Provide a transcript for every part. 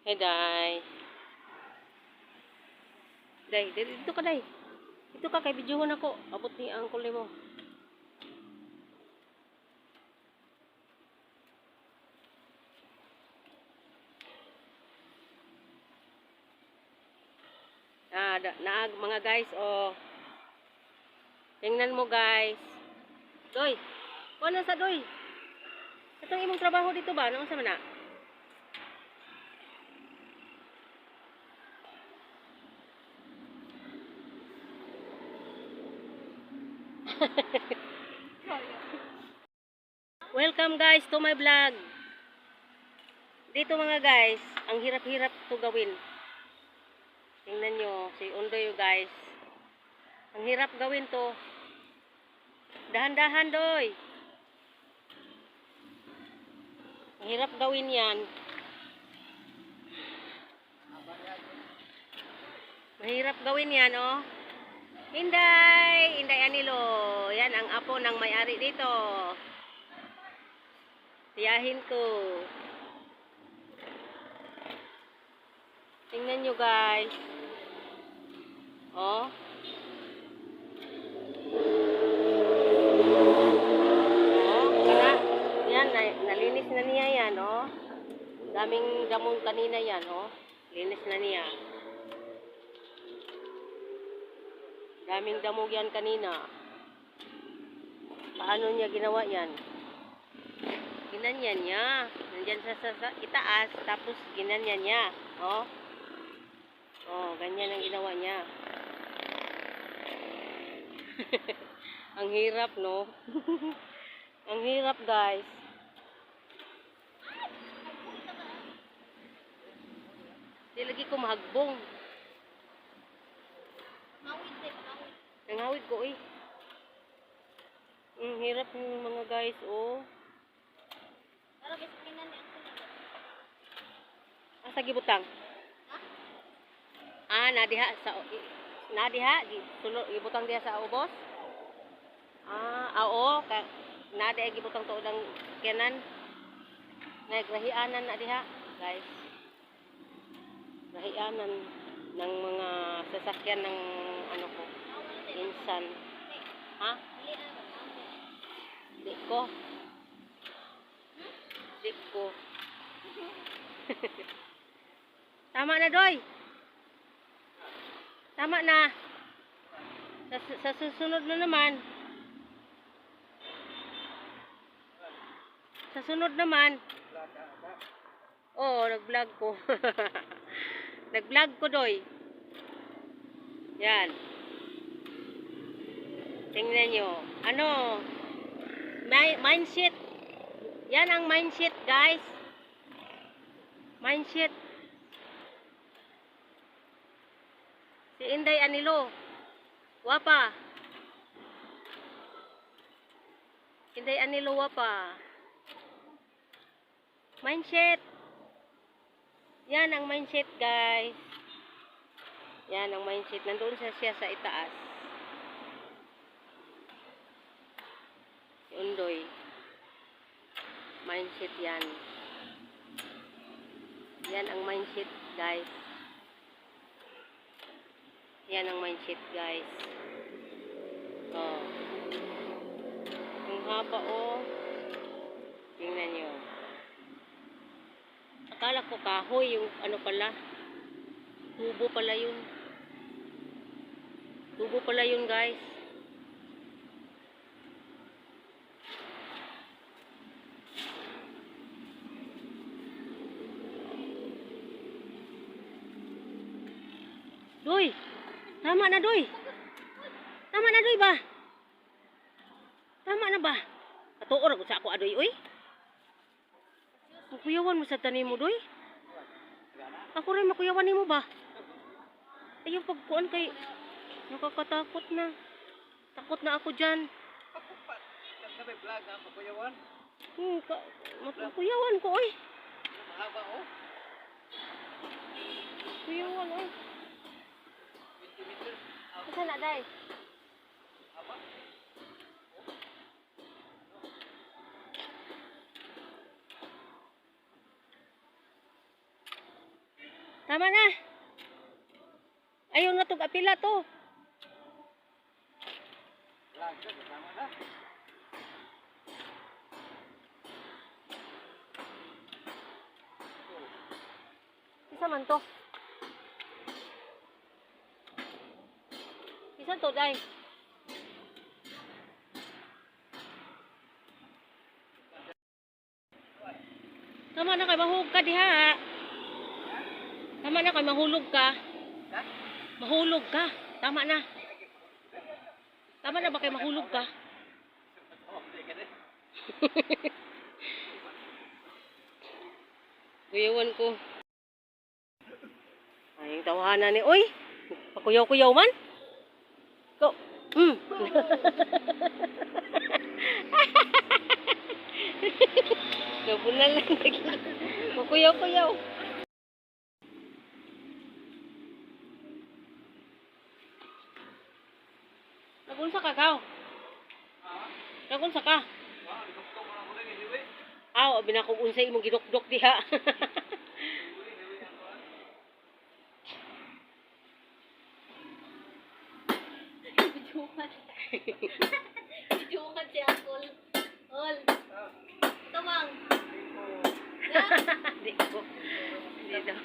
Hey, Day. Day, dito ka, Day. Dito ka, kay videohan ako. Abot ni uncle mo. Ah, naag mga guys, oh. Tingnan mo guys. Doy, kuha sa doy. Itong imong trabaho dito ba? Ano sa mana? Welcome guys to my vlog. Dito mga guys, ang hirap-hirap to gawin. Tingnan nyo, si Undoy guys. Ang hirap gawin to. Dahan-dahan doy. Ang hirap gawin yan. Mahirap gawin yan, oh. Hinday! Hinday Anilo. Apo ng may-ari dito. Tiyahin ko. Tingnan nyo guys. Oh. Oh, na, niya yan, oh. Daming damong kanina yan, oh. Linis na niya. Daming damog yan kanina. Paano niya ginawa yan? Ginanyan niya. Nandyan sa, sa, sa itaas, tapos ginanyan niya. Oh. Oh, ganyan ang ginawa niya. ang hirap, no? ang hirap, guys. Di lagi ko mahagbong. Nangawid ko, eh. Ang hirap ng mga guys, oh. Asa gibutang? Ah, nadiha sa nadiha sulod gibutang diha sa ubos. Ah, ah, oo, ka nadi gibutang tuod ang kenan. Nagrahianan na diha, guys. Rahianan ng mga sasakyan ng ano ko. Insan. Ha? Ko. Di ko. Tama na, Doy. Tama na. Sa, sa susunod na naman. Sa sunod naman. Oo, nag-vlog ko. nag-vlog ko, Doy. Yan. Tingnan nyo. Ano? Mi- mindset. Yan ang mindset, guys. Mindset. Si Inday Anilo. Wapa. Inday Anilo wapa. Mindset. Yan ang mindset, guys. Yan ang mindset. Nandoon siya, siya sa itaas. Si Undoy. Mindset yan. Yan ang mindset, guys. Yan ang mindset, guys. Oh. Ang haba, oh. Tingnan nyo. Akala ko kahoy yung ano pala. Tubo pala yun. Tubo pala yun, guys. Doy! Tama na, Doy! Tama na, Doy ba? Tama na ba? Katuor ako sa ako, Adoy, oy. Makuyawan mo sa tanim mo, Doy. Ako rin makuyawan mo ba? Ayun, pagkuan kay... Nakakatakot na. Takot na ako dyan. Sabi vlog ha, pakuyawan. Hmm, ka, makuyawan ko, oy. Mahaba oh. Kuyawan, oy. 20 meters. Asa na, Day? Haba. Tama na. Ayaw na to apila to. Kasama na. Isa man to. Isa to, day. Tama na kay mahulog ka diha. Tama na kay mahulog ka. Mahulog ka. Tama na. Tama na ba kay mahulog ka? Kuyawan ko. Ay, tawanan ni. Uy! Pakuyaw-kuyaw man. Mm. Gabunan lang. Pakuyaw-kuyaw. Nagunsa ka, Kao? Nagunsa ka? Ah, kung unsay imong gidok-dok diha. Jumat si Akol. Ol. Tamang. Di ko. Di daw.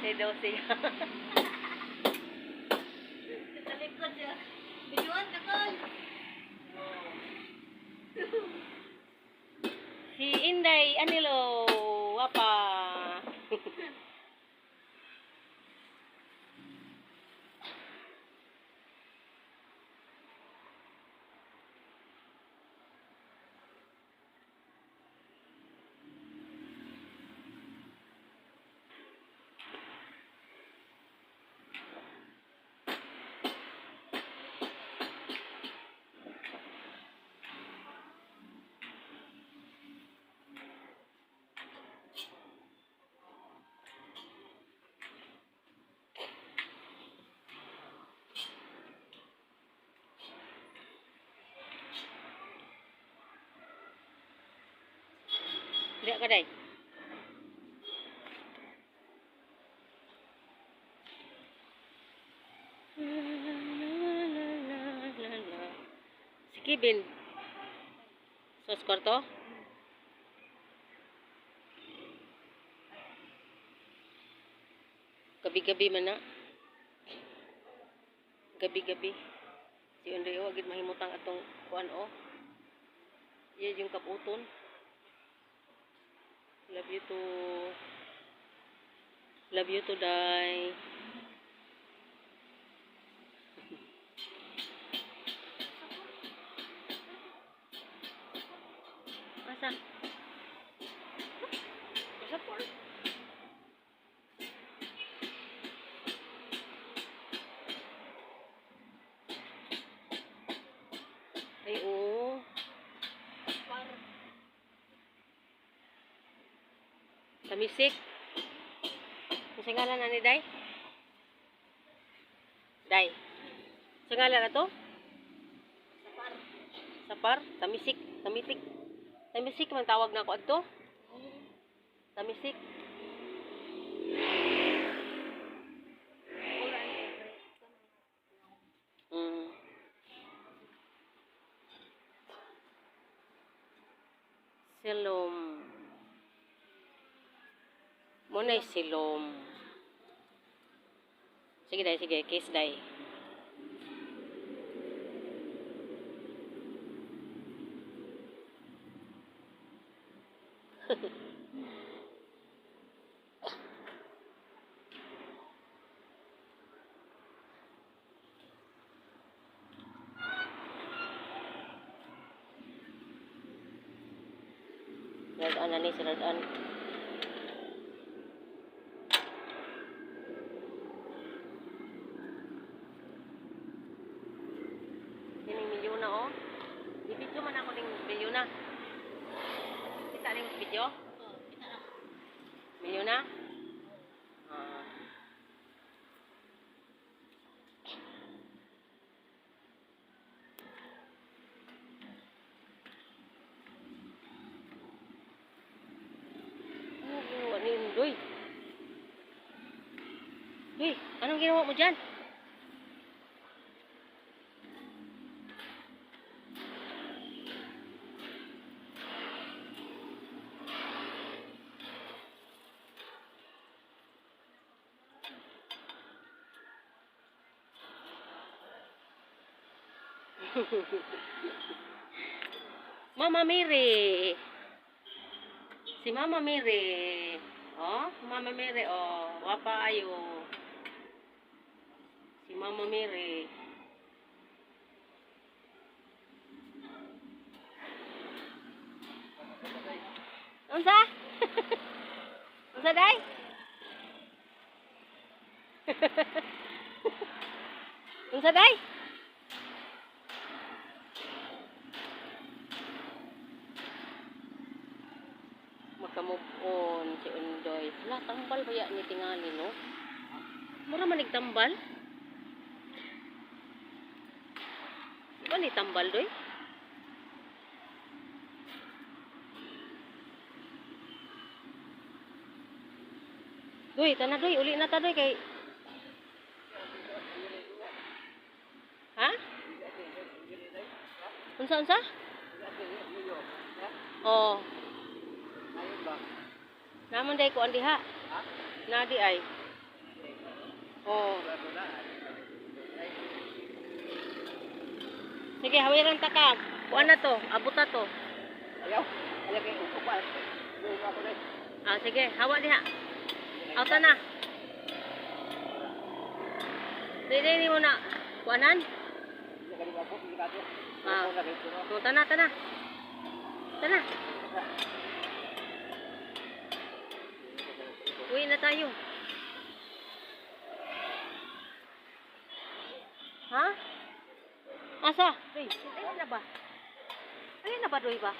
Di daw siya. Sa likod siya. Bijuan ka, Kol. Si Inday Anilo. Wapa. Di ka day. Si Kevin. Sos kwarto? Gabi-gabi man na. Gabi-gabi. Si Unday o, agad mahimutang atong kuan o. Yan yung kaputon. Love you to Love you to die. Kamisik. Ang singalan na ni Day? Day. Singalan na to? Sapar. Sapar? Tamisik? Tamitik? Tamisik man tawag na ako adto? Tamisik? Ulan Mm. Silom. Sige, day, sige. Kiss, day. Sinadaan na ni, sinadaan. Yan yung milyon na, oh. I-video man ako ng milyon na. Kita rin yung video? Oh, kita na. Milyon na? Ah. Oh, ano? Uy, anong ginawa mo dyan? Mama Mary. Si Mama Mary. Oh, Mama Mary, oh. Wapa ayo. Si Mama Mary. Unsa? Unsa day? Unsa day? Makamove on si Undoy. Wala, tambal ba ni tingali, no? Mura man tambal? Ba ni tambal, doy? Doy, tana doy, uli na ta doy kay Ha? Unsa unsa? Oh? Naman day ko andi ha. Ha? Nadi ay. Oh. Na. Sige, hawiran ta ka. Kuan na to, abot na to. Ayaw. Ayaw kayo. Kupal. Yung ako na. Ah, sige, hawa diha. Auta na. Dili ni mo na. Kuanan? Ah. Ako na rin. Pero, So, tana, tana. Tana. Uwi na tayo. Ha? Asa? Doy, ayun na ba? Ayun na ba, Doy ba?